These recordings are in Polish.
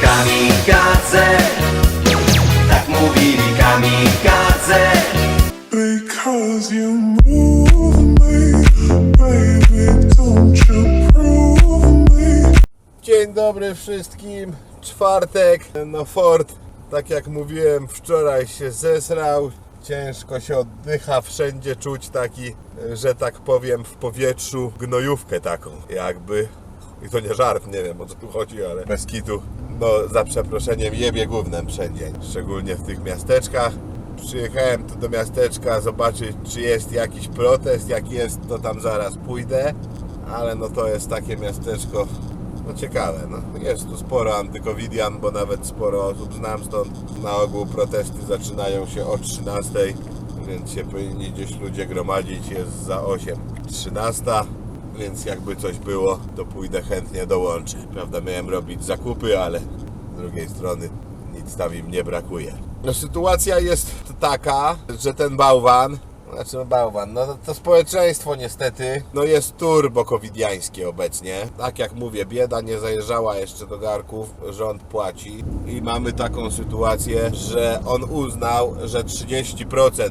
kamikadze Tak mówili kamikadze Because you move me, baby, don't you prove me. Dzień dobry wszystkim. Czwartek. No Ford, tak jak mówiłem, wczoraj się zesrał. Ciężko się oddycha, wszędzie czuć taki, że tak powiem, w powietrzu gnojówkę taką, jakby. I to nie żart, nie wiem o co tu chodzi, ale bez kitu. No, za przeproszeniem, jebie gównem wszędzie, szczególnie w tych miasteczkach. Przyjechałem tu do miasteczka zobaczyć, czy jest jakiś protest. Jak jest, to tam zaraz pójdę. Ale no to jest takie miasteczko, no ciekawe, no. Jest tu sporo antykowidian, bo nawet sporo osób znam stąd. Na ogół protesty zaczynają się o 13, więc się powinni gdzieś ludzie gromadzić, jest za 8. 13, więc jakby coś było, to pójdę chętnie dołączę. Prawda, miałem robić zakupy, ale z drugiej strony nic tam im nie brakuje. No sytuacja jest taka, że ten bałwan, znaczy no bałwan, no to, to społeczeństwo niestety, no jest turbo covidiańskie obecnie. Tak jak mówię, bieda nie zajeżdżała jeszcze do garków, rząd płaci i mamy taką sytuację, że on uznał, że 30%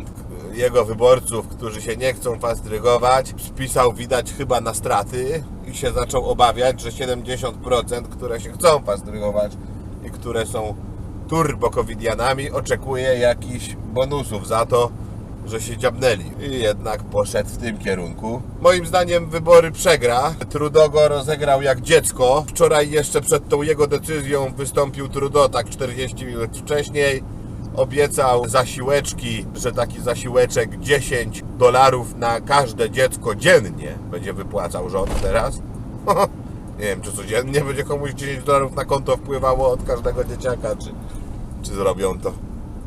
jego wyborców, którzy się nie chcą fastrygować, spisał widać chyba na straty i się zaczął obawiać, że 70%, które się chcą fastrygować i które są turbo-covidianami, oczekuje jakichś bonusów za to, że się dziabnęli. I jednak poszedł w tym kierunku. Moim zdaniem wybory przegra. Trudeau go rozegrał jak dziecko. Wczoraj jeszcze przed tą jego decyzją wystąpił Trudeau tak 40 minut wcześniej. Obiecał zasiłeczki, że taki zasiłeczek 10 dolarów na każde dziecko dziennie będzie wypłacał rząd teraz. Nie wiem, czy codziennie będzie komuś 10 dolarów na konto wpływało od każdego dzieciaka, czy, czy zrobią to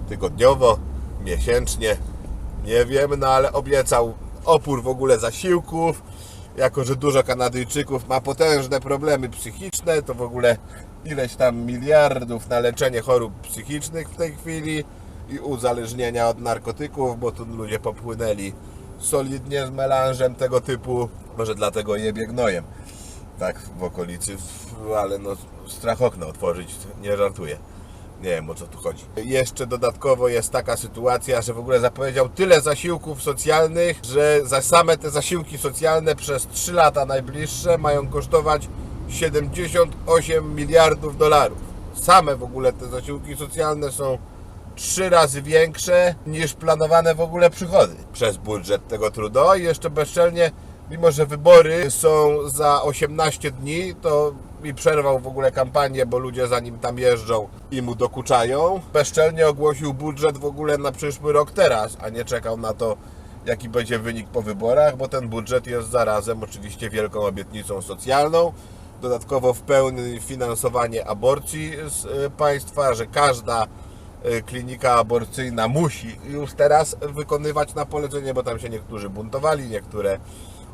tygodniowo, miesięcznie. Nie wiem, no ale obiecał opór w ogóle zasiłków. Jako, że dużo Kanadyjczyków ma potężne problemy psychiczne, to w ogóle ileś tam miliardów na leczenie chorób psychicznych w tej chwili i uzależnienia od narkotyków, bo tu ludzie popłynęli solidnie z melanżem tego typu. Może dlatego jebie gnojem. Tak w okolicy, ale no strach okno otworzyć, nie żartuję. Nie wiem o co tu chodzi. Jeszcze dodatkowo jest taka sytuacja, że w ogóle zapowiedział tyle zasiłków socjalnych, że za same te zasiłki socjalne przez 3 lata najbliższe mają kosztować 78 miliardów dolarów. Same w ogóle te zasiłki socjalne są trzy razy większe niż planowane w ogóle przychody przez budżet tego Trudeau i jeszcze bezczelnie, mimo że wybory są za 18 dni, to i przerwał w ogóle kampanię, bo ludzie za nim tam jeżdżą i mu dokuczają. Bezczelnie ogłosił budżet w ogóle na przyszły rok teraz, a nie czekał na to, jaki będzie wynik po wyborach, bo ten budżet jest zarazem oczywiście wielką obietnicą socjalną. Dodatkowo w pełni finansowanie aborcji z y, państwa, że każda y, klinika aborcyjna musi już teraz wykonywać na polecenie, bo tam się niektórzy buntowali, niektóre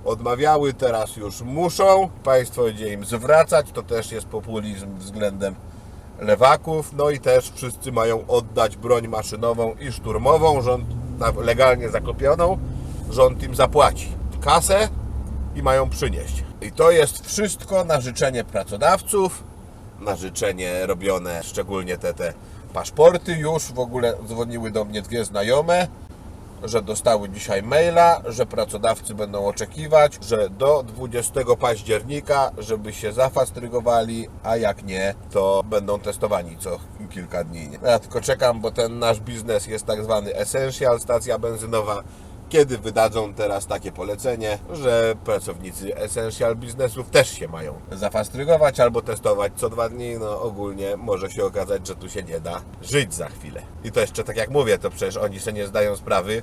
odmawiały, teraz już muszą. Państwo idzie im zwracać, to też jest populizm względem lewaków. No i też wszyscy mają oddać broń maszynową i szturmową, rząd legalnie zakupioną, rząd im zapłaci kasę i mają przynieść. I to jest wszystko na życzenie pracodawców, na życzenie robione, szczególnie te, te paszporty. Już w ogóle dzwoniły do mnie dwie znajome, że dostały dzisiaj maila, że pracodawcy będą oczekiwać, że do 20 października, żeby się zafastrygowali, a jak nie, to będą testowani co kilka dni. Ja tylko czekam, bo ten nasz biznes jest tak zwany essential, stacja benzynowa. Kiedy wydadzą teraz takie polecenie, że pracownicy essential biznesów też się mają zafastrygować albo testować co dwa dni, no ogólnie może się okazać, że tu się nie da żyć za chwilę. I to jeszcze tak jak mówię, to przecież oni sobie nie zdają sprawy,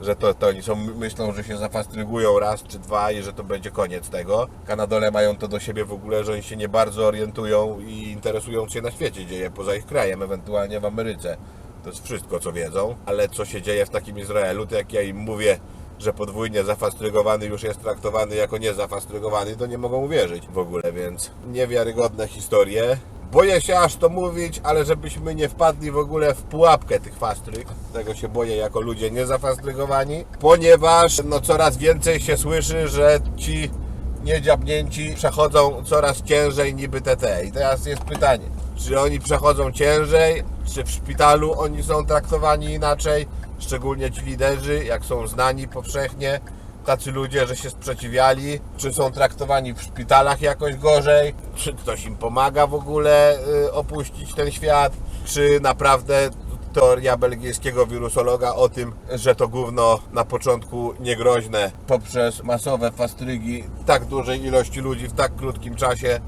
że to, to oni są, myślą, że się zafastrygują raz czy dwa i że to będzie koniec tego. Kanadole mają to do siebie w ogóle, że oni się nie bardzo orientują i interesują się na świecie dzieje poza ich krajem, ewentualnie w Ameryce. To jest wszystko, co wiedzą. Ale co się dzieje w takim Izraelu, to jak ja im mówię, że podwójnie zafastrygowany już jest traktowany jako niezafastrygowany, to nie mogą uwierzyć w ogóle, więc niewiarygodne historie. Boję się aż to mówić, ale żebyśmy nie wpadli w ogóle w pułapkę tych fastryk. Tego się boję jako ludzie niezafastrygowani, ponieważ no coraz więcej się słyszy, że ci niedziabnięci przechodzą coraz ciężej niby TT. I teraz jest pytanie, Czy oni przechodzą ciężej, czy w szpitalu oni są traktowani inaczej, szczególnie ci liderzy, jak są znani powszechnie, tacy ludzie, że się sprzeciwiali, czy są traktowani w szpitalach jakoś gorzej, czy ktoś im pomaga w ogóle y, opuścić ten świat, czy naprawdę teoria belgijskiego wirusologa o tym, że to gówno na początku niegroźne poprzez masowe fastrygi tak dużej ilości ludzi w tak krótkim czasie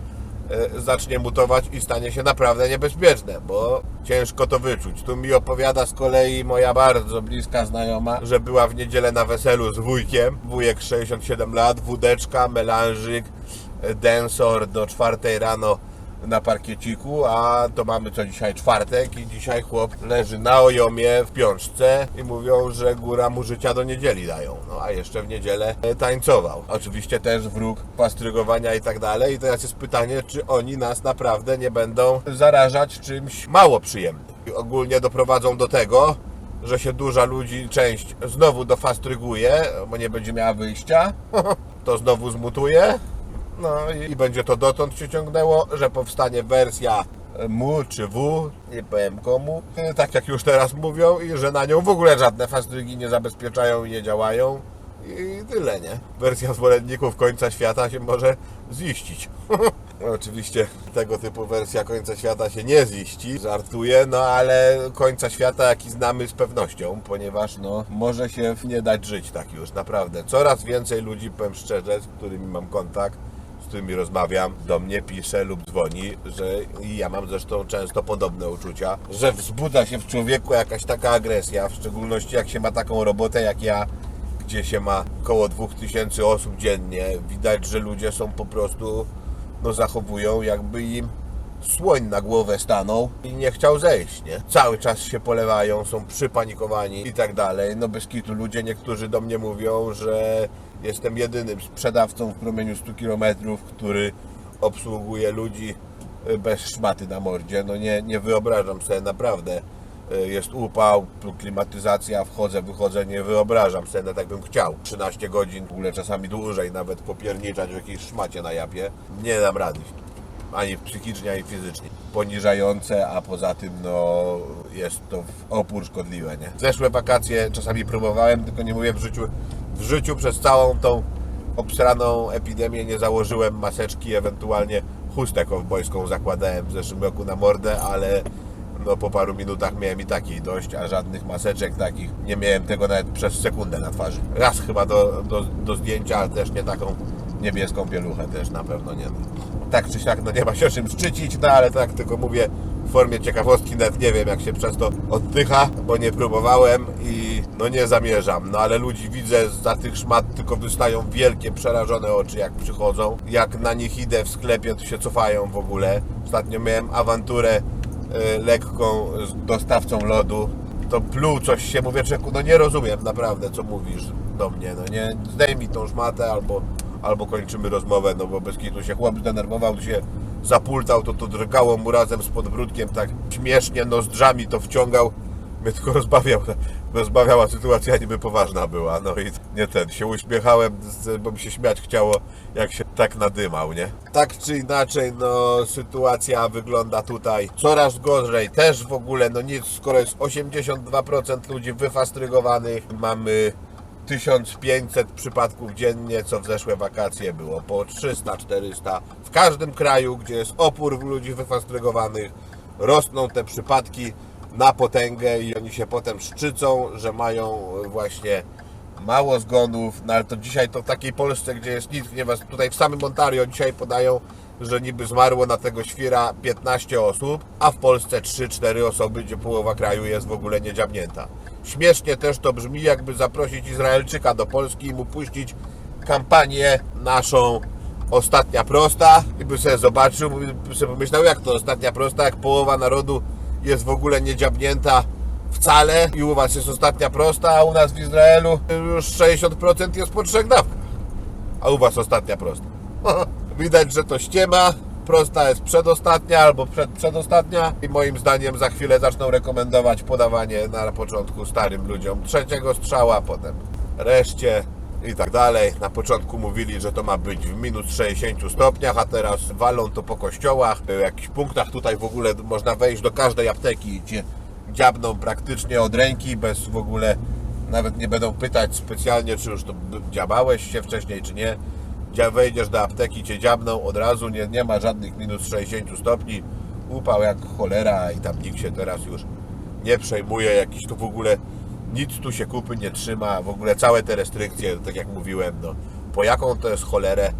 zacznie mutować i stanie się naprawdę niebezpieczne, bo ciężko to wyczuć. Tu mi opowiada z kolei moja bardzo bliska znajoma, że była w niedzielę na weselu z wujkiem. Wujek 67 lat, wódeczka, melanżyk, e, densor do czwartej rano na parkieciku, a to mamy co dzisiaj czwartek i dzisiaj chłop leży na ojomie w piączce i mówią, że góra mu życia do niedzieli dają. No a jeszcze w niedzielę tańcował. Oczywiście też wróg pastrygowania i tak dalej. I teraz jest pytanie, czy oni nas naprawdę nie będą zarażać czymś mało przyjemnym. I ogólnie doprowadzą do tego, że się duża ludzi, część znowu dofastryguje, bo nie będzie miała wyjścia, to znowu zmutuje, no i, i będzie to dotąd się ciągnęło, że powstanie wersja mu czy w, nie powiem komu, e, tak jak już teraz mówią, i że na nią w ogóle żadne fastrygi nie zabezpieczają i nie działają. I tyle, nie? Wersja zwolenników końca świata się może ziścić. Oczywiście tego typu wersja końca świata się nie ziści, żartuję, no ale końca świata jaki znamy z pewnością, ponieważ no może się nie dać żyć tak już, naprawdę. Coraz więcej ludzi, powiem szczerze, z którymi mam kontakt, z którymi rozmawiam, do mnie pisze lub dzwoni, że i ja mam zresztą często podobne uczucia, że wzbudza się w człowieku jakaś taka agresja, w szczególności jak się ma taką robotę jak ja, gdzie się ma około 2000 osób dziennie. Widać, że ludzie są po prostu, no zachowują jakby im słoń na głowę stanął i nie chciał zejść, nie? Cały czas się polewają, są przypanikowani i tak dalej. No bez kitu ludzie niektórzy do mnie mówią, że jestem jedynym sprzedawcą w promieniu 100 km, który obsługuje ludzi y, bez szmaty na mordzie. No nie, nie wyobrażam sobie naprawdę. Y, Jest upał, klimatyzacja, wchodzę, wychodzę, nie wyobrażam sobie, tak bym chciał. 13 godzin, w ogóle czasami dłużej, nawet popierniczać w jakiejś szmacie na japie. Nie dam rady ani psychicznie, ani fizycznie. Poniżające, a poza tym no, jest to opór szkodliwe. Nie? Zeszłe wakacje czasami próbowałem, tylko nie mówię w życiu, w życiu przez całą tą obsraną epidemię nie założyłem maseczki, ewentualnie chustę kowbojską zakładałem w zeszłym roku na mordę, ale no, po paru minutach miałem i takiej dość, a żadnych maseczek takich nie miałem tego nawet przez sekundę na twarzy. Raz chyba do, do, do zdjęcia, ale też nie taką niebieską pieluchę też na pewno nie. Tak czy siak, no nie ma się czym szczycić, no ale tak tylko mówię w formie ciekawostki, nawet nie wiem jak się przez to oddycha, bo nie próbowałem i no nie zamierzam. No ale ludzi widzę za tych szmat tylko wystają wielkie, przerażone oczy jak przychodzą. Jak na nich idę w sklepie, to się cofają w ogóle. Ostatnio miałem awanturę e, lekką z dostawcą lodu. To pluł coś się, mówię czeku, no nie rozumiem naprawdę co mówisz do mnie, no nie, zdejmij tą szmatę albo albo kończymy rozmowę, no bo bez kitu się chłop zdenerwował, się zapultał, to to drgało mu razem z podbródkiem, tak śmiesznie nozdrzami to wciągał. Mnie tylko rozbawiał, rozbawiała sytuacja, niby poważna była, no i nie ten, się uśmiechałem, bo mi się śmiać chciało, jak się tak nadymał, nie? Tak czy inaczej, no sytuacja wygląda tutaj coraz gorzej, też w ogóle, no nic, skoro jest 82% ludzi wyfastrygowanych, mamy 1500 przypadków dziennie, co w zeszłe wakacje było po 300-400. W każdym kraju, gdzie jest opór ludzi wyfastrygowanych, rosną te przypadki na potęgę i oni się potem szczycą, że mają właśnie mało zgonów, no ale to dzisiaj to w takiej Polsce, gdzie jest nic, nie was tutaj w samym Ontario dzisiaj podają, że niby zmarło na tego świra 15 osób, a w Polsce 3-4 osoby, gdzie połowa kraju jest w ogóle niedziabnięta. Śmiesznie też to brzmi, jakby zaprosić Izraelczyka do Polski i mu puścić kampanię naszą Ostatnia Prosta i by sobie zobaczył, by sobie pomyślał, jak to Ostatnia Prosta, jak połowa narodu jest w ogóle niedziabnięta wcale i u Was jest Ostatnia Prosta, a u nas w Izraelu już 60% jest po trzech dawkach a u Was ostatnia prosta. Widać, że to ściema. Prosta jest przedostatnia albo przed, przedostatnia i moim zdaniem za chwilę zaczną rekomendować podawanie na początku starym ludziom trzeciego strzała, potem reszcie i tak dalej. Na początku mówili, że to ma być w minus 60 stopniach, a teraz walą to po kościołach. W jakichś punktach tutaj w ogóle można wejść do każdej apteki cię dziabną praktycznie od ręki, bez w ogóle nawet nie będą pytać specjalnie, czy już to dziabałeś się wcześniej, czy nie. Wejdziesz do apteki, cię dziabną od razu, nie, nie ma żadnych minus 60 stopni. Upał jak cholera i tam nikt się teraz już nie przejmuje. Jakiś tu w ogóle nic tu się kupy nie trzyma. W ogóle całe te restrykcje, tak jak mówiłem, no, po jaką to jest cholerę,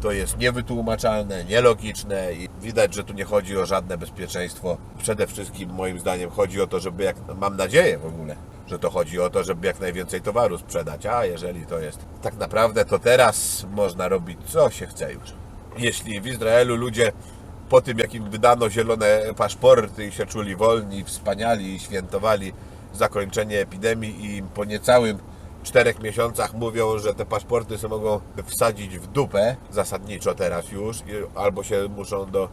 to jest niewytłumaczalne, nielogiczne i widać, że tu nie chodzi o żadne bezpieczeństwo. Przede wszystkim moim zdaniem chodzi o to, żeby jak, mam nadzieję w ogóle, że to chodzi o to, żeby jak najwięcej towaru sprzedać, a jeżeli to jest tak naprawdę, to teraz można robić co się chce już. Jeśli w Izraelu ludzie po tym, jak im wydano zielone paszporty i się czuli wolni, wspaniali i świętowali zakończenie epidemii i po niecałym czterech miesiącach mówią, że te paszporty sobie mogą wsadzić w dupę, zasadniczo teraz już, albo się muszą do,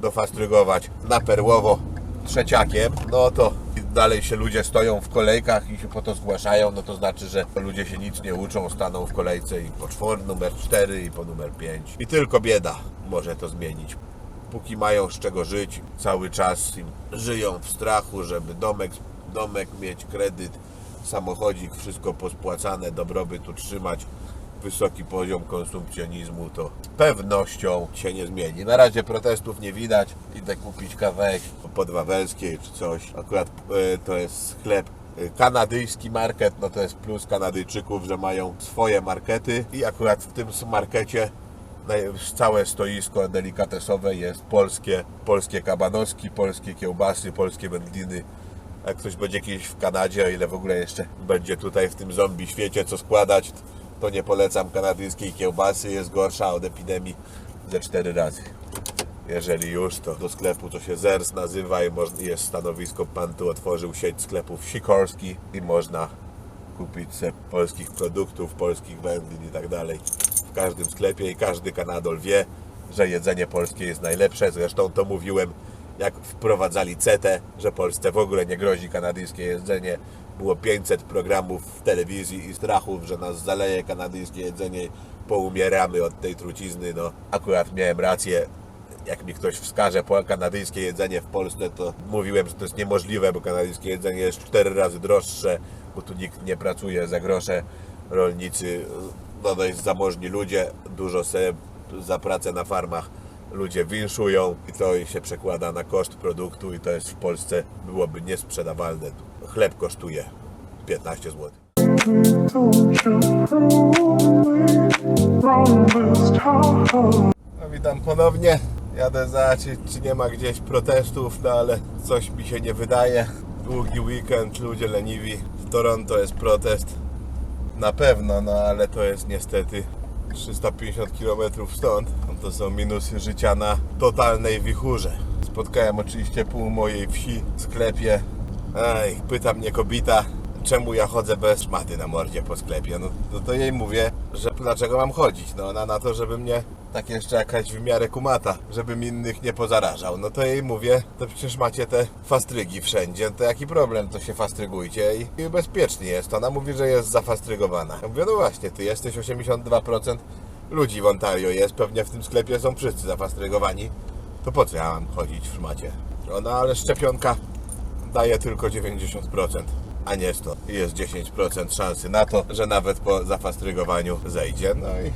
dofastrygować na perłowo trzeciakiem, no to dalej się ludzie stoją w kolejkach i się po to zgłaszają, no to znaczy, że ludzie się nic nie uczą, staną w kolejce i po czwór, numer 4 i po numer 5. I tylko bieda może to zmienić. Póki mają z czego żyć, cały czas żyją w strachu, żeby domek, domek mieć, kredyt, samochodzik, wszystko pospłacane, dobrobyt utrzymać, wysoki poziom konsumpcjonizmu, to z pewnością się nie zmieni. Na razie protestów nie widać. Idę kupić kawałek pod Wawelskiej czy coś. Akurat e, to jest sklep e, kanadyjski market, no to jest plus Kanadyjczyków, że mają swoje markety i akurat w tym markecie całe stoisko delikatesowe jest polskie, polskie kabanoski, polskie kiełbasy, polskie wędliny. Jak ktoś będzie kiedyś w Kanadzie, o ile w ogóle jeszcze będzie tutaj w tym zombie świecie co składać, to nie polecam kanadyjskiej kiełbasy, jest gorsza od epidemii ze cztery razy. Jeżeli już, to do sklepu, co się ZERS nazywa i jest stanowisko, pan tu otworzył sieć sklepów Sikorski i można kupić polskich produktów, polskich wędlin i tak dalej w każdym sklepie i każdy Kanadol wie, że jedzenie polskie jest najlepsze. Zresztą to mówiłem, jak wprowadzali CETę, że Polsce w ogóle nie grozi kanadyjskie jedzenie. Było 500 programów w telewizji i strachów, że nas zaleje kanadyjskie jedzenie, poumieramy od tej trucizny. No, akurat miałem rację jak mi ktoś wskaże po kanadyjskie jedzenie w Polsce, to mówiłem, że to jest niemożliwe, bo kanadyjskie jedzenie jest cztery razy droższe, bo tu nikt nie pracuje za grosze. Rolnicy, no dość zamożni ludzie, dużo sobie za pracę na farmach ludzie winszują i to się przekłada na koszt produktu i to jest w Polsce byłoby niesprzedawalne. Chleb kosztuje 15 zł. No, witam ponownie. Jadę zobaczyć, czy nie ma gdzieś protestów, no ale coś mi się nie wydaje. Długi weekend, ludzie leniwi. W Toronto jest protest. Na pewno, no ale to jest niestety 350 km stąd. No, to są minusy życia na totalnej wichurze. Spotkałem oczywiście pół mojej wsi w sklepie. Ej, pyta mnie kobita, czemu ja chodzę bez szmaty na mordzie po sklepie. No to, to jej mówię, że dlaczego mam chodzić. No ona na to, żeby mnie tak jeszcze jakaś w miarę kumata, żebym innych nie pozarażał. No to jej mówię, to przecież macie te fastrygi wszędzie, to jaki problem, to się fastrygujcie i, i bezpiecznie jest. Ona mówi, że jest zafastrygowana. Ja mówię, no właśnie, ty jesteś 82% ludzi w Ontario jest, pewnie w tym sklepie są wszyscy zafastrygowani. To po co ja mam chodzić w szmacie? Ona, ale szczepionka daje tylko 90%, a nie 100. I Jest 10% szansy na to, że nawet po zafastrygowaniu zejdzie. No i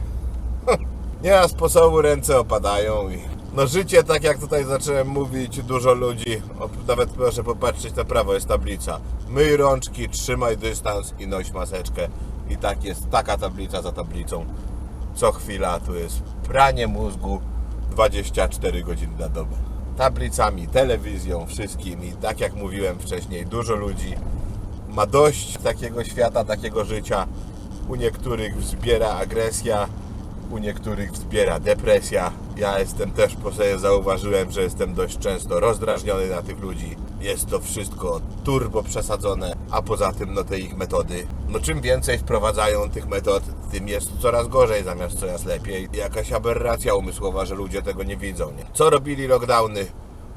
nie ma sposobu, ręce opadają i no życie, tak jak tutaj zacząłem mówić, dużo ludzi, nawet proszę popatrzeć na prawo, jest tablica. Myj rączki, trzymaj dystans i noś maseczkę. I tak jest, taka tablica za tablicą. Co chwila tu jest pranie mózgu 24 godziny na dobę. Tablicami, telewizją, wszystkim i tak jak mówiłem wcześniej, dużo ludzi ma dość takiego świata, takiego życia. U niektórych wzbiera agresja, u niektórych wzbiera depresja. Ja jestem też po sobie zauważyłem, że jestem dość często rozdrażniony na tych ludzi. Jest to wszystko turbo przesadzone, a poza tym no te ich metody. No czym więcej wprowadzają tych metod, tym jest coraz gorzej zamiast coraz lepiej. Jakaś aberracja umysłowa, że ludzie tego nie widzą. Nie? Co robili lockdowny?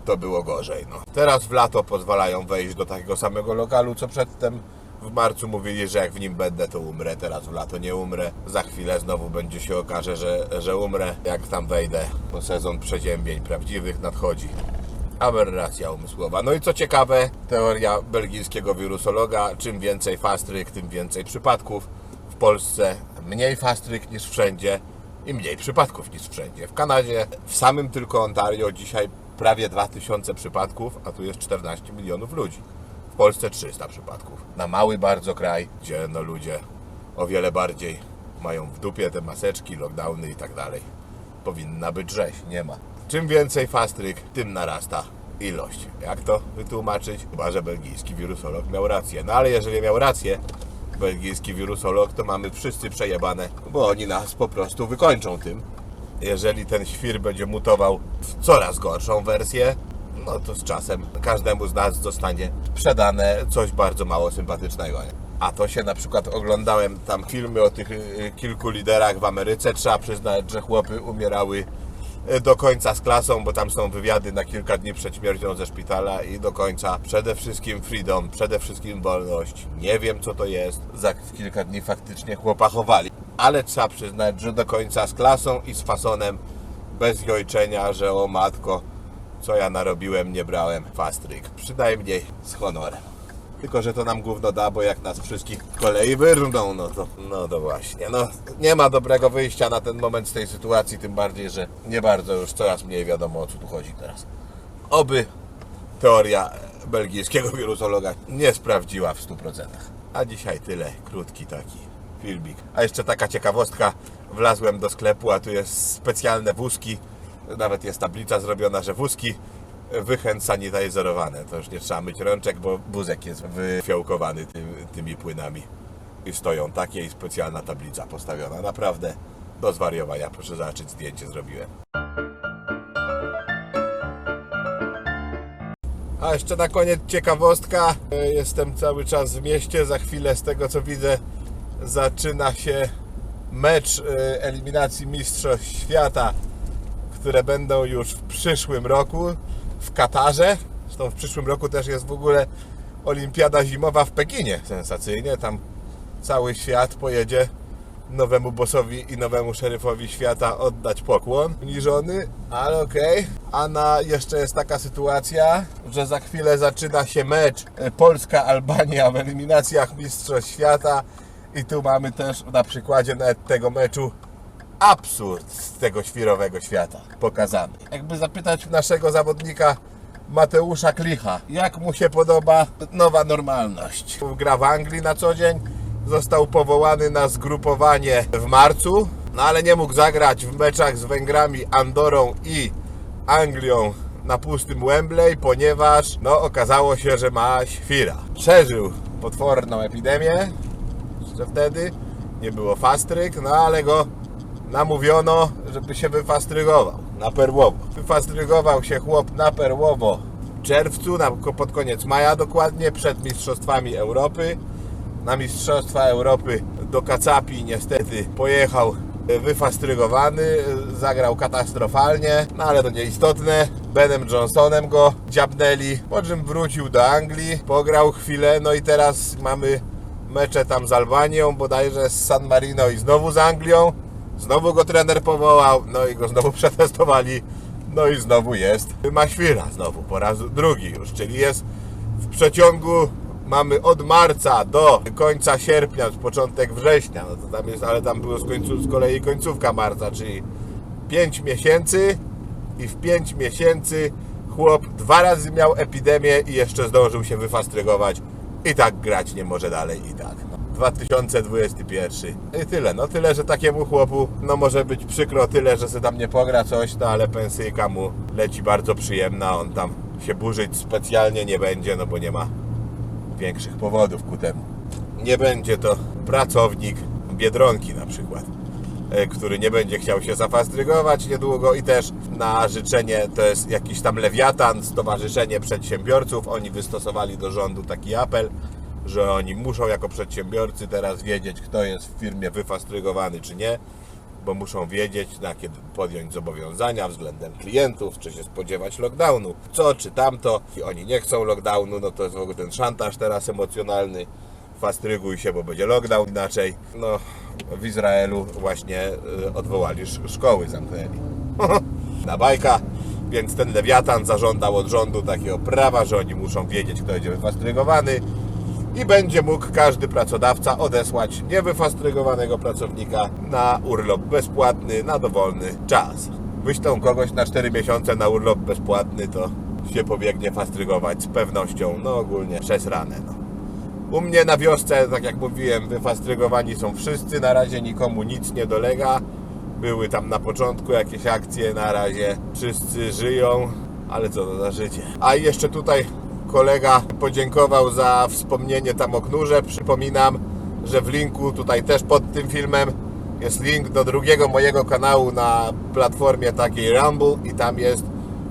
to było gorzej. No. Teraz w lato pozwalają wejść do takiego samego lokalu, co przedtem W marcu mówili, że jak w nim będę, to umrę. Teraz w lato nie umrę. Za chwilę znowu będzie się okaże, że, że umrę. Jak tam wejdę, bo sezon przeziębień prawdziwych nadchodzi. Aberracja umysłowa. No i co ciekawe, teoria belgijskiego wirusologa, czym więcej fastryk, tym więcej przypadków. W Polsce mniej fastryk niż wszędzie i mniej przypadków niż wszędzie. W Kanadzie, w samym tylko Ontario dzisiaj prawie 2000 przypadków, a tu jest 14 milionów ludzi. W Polsce 300 przypadków. Na mały bardzo kraj, gdzie no ludzie o wiele bardziej mają w dupie te maseczki, lockdowny i tak dalej powinna być rzeź, nie ma. Czym więcej fastryk, tym narasta ilość. Jak to wytłumaczyć? Chyba, że belgijski wirusolog miał rację. No ale jeżeli miał rację, belgijski wirusolog, to mamy wszyscy przejebane, bo oni nas po prostu wykończą tym. Jeżeli ten świr będzie mutował w coraz gorszą wersję, no to z czasem każdemu z nas zostanie sprzedane coś bardzo mało sympatycznego. A to się na przykład oglądałem tam filmy o tych y, kilku liderach w Ameryce. Trzeba przyznać, że chłopy umierały do końca z klasą, bo tam są wywiady na kilka dni przed śmiercią ze szpitala i do końca przede wszystkim freedom, przede wszystkim wolność. Nie wiem co to jest. Za kilka dni faktycznie chłopa chowali. Ale trzeba przyznać, że do końca z klasą i z fasonem bez jojczenia, że o matko, co ja narobiłem, nie brałem fastryk. Przynajmniej z honorem. Tylko, że to nam gówno da, bo jak nas wszystkich kolei wyrwą, no to, no to właśnie. No, nie ma dobrego wyjścia na ten moment z tej sytuacji, tym bardziej, że nie bardzo już coraz mniej wiadomo o co tu chodzi teraz. Oby teoria belgijskiego wirusologa nie sprawdziła w 100%. A dzisiaj tyle, krótki taki filmik. A jeszcze taka ciekawostka, wlazłem do sklepu, a tu jest specjalne wózki, nawet jest tablica zrobiona, że wózki wychęt sanitizorowane. To już nie trzeba myć rączek, bo wózek jest wyfiołkowany tym, tymi płynami. I stoją takie i specjalna tablica postawiona. Naprawdę do zwariowania. Proszę zobaczyć, zdjęcie zrobiłem. A jeszcze na koniec ciekawostka. Jestem cały czas w mieście. Za chwilę z tego co widzę zaczyna się mecz e, eliminacji Mistrzostw Świata, które będą już w przyszłym roku w Katarze. Zresztą w przyszłym roku też jest w ogóle Olimpiada Zimowa w Pekinie. Sensacyjnie. Tam cały świat pojedzie nowemu bossowi i nowemu szeryfowi świata oddać pokłon uniżony, ale okej. A na jeszcze jest taka sytuacja, że za chwilę zaczyna się mecz e, Polska-Albania w eliminacjach Mistrzostw Świata i tu mamy też na przykładzie nawet tego meczu absurd z tego świrowego świata pokazany. Jakby zapytać naszego zawodnika Mateusza Klicha, jak mu się podoba nowa normalność. Gra w Anglii na co dzień, został powołany na zgrupowanie w marcu, no ale nie mógł zagrać w meczach z Węgrami, Andorą i Anglią na pustym Wembley, ponieważ no, okazało się, że ma świra. Przeżył potworną epidemię, że wtedy nie było fastryk, no ale go namówiono, żeby się wyfastrygował na perłowo. Wyfastrygował się chłop na perłowo w czerwcu, na, pod koniec maja dokładnie, przed Mistrzostwami Europy. Na Mistrzostwa Europy do Kacapi niestety pojechał wyfastrygowany, zagrał katastrofalnie, no ale to nieistotne. Benem Johnsonem go dziabnęli, po czym wrócił do Anglii, pograł chwilę, no i teraz mamy mecze tam z Albanią, bodajże z San Marino i znowu z Anglią. Znowu go trener powołał, no i go znowu przetestowali. No i znowu jest. Ma świra znowu, po raz drugi już, czyli jest w przeciągu mamy od marca do końca sierpnia, początek września, no to tam jest, ale tam było z, końcu, z kolei końcówka marca, czyli 5 miesięcy i w 5 miesięcy chłop dwa razy miał epidemię i jeszcze zdążył się wyfastrygować i tak grać nie może dalej i tak. No. 2021 i tyle, no tyle, że takiemu chłopu no może być przykro tyle, że se tam nie pogra coś, no ale pensyjka mu leci bardzo przyjemna, on tam się burzyć specjalnie nie będzie, no bo nie ma większych powodów ku temu. Nie będzie to pracownik Biedronki na przykład, e, który nie będzie chciał się zafastrygować niedługo i też na życzenie, to jest jakiś tam lewiatan, Stowarzyszenie Przedsiębiorców, oni wystosowali do rządu taki apel, że oni muszą jako przedsiębiorcy teraz wiedzieć, kto jest w firmie wyfastrygowany czy nie, bo muszą wiedzieć, na kiedy podjąć zobowiązania względem klientów, czy się spodziewać lockdownu, co czy tamto. I oni nie chcą lockdownu, no to jest w ogóle ten szantaż teraz emocjonalny. wyfastryguj się, bo będzie lockdown inaczej. No, w Izraelu właśnie y, odwołali sz- szkoły, zamknęli. Na bajka, więc ten lewiatan zażądał od rządu takiego prawa, że oni muszą wiedzieć, kto będzie wyfastrygowany i będzie mógł każdy pracodawca odesłać niewyfastrygowanego pracownika na urlop bezpłatny na dowolny czas. Wyślą kogoś na 4 miesiące na urlop bezpłatny, to się pobiegnie fastrygować z pewnością, no ogólnie przez ranę. No. U mnie na wiosce, tak jak mówiłem, wyfastrygowani są wszyscy, na razie nikomu nic nie dolega. Były tam na początku jakieś akcje, na razie wszyscy żyją, ale co to za życie. A jeszcze tutaj kolega podziękował za wspomnienie tam o knurze. Przypominam, że w linku tutaj też pod tym filmem jest link do drugiego mojego kanału na platformie takiej Rumble i tam jest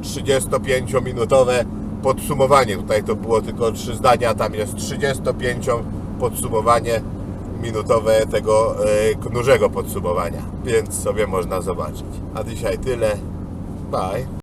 35-minutowe podsumowanie. Tutaj to było tylko trzy zdania, tam jest 35 podsumowanie minutowe tego e, knurzego podsumowania, więc sobie można zobaczyć. A dzisiaj tyle. Bye.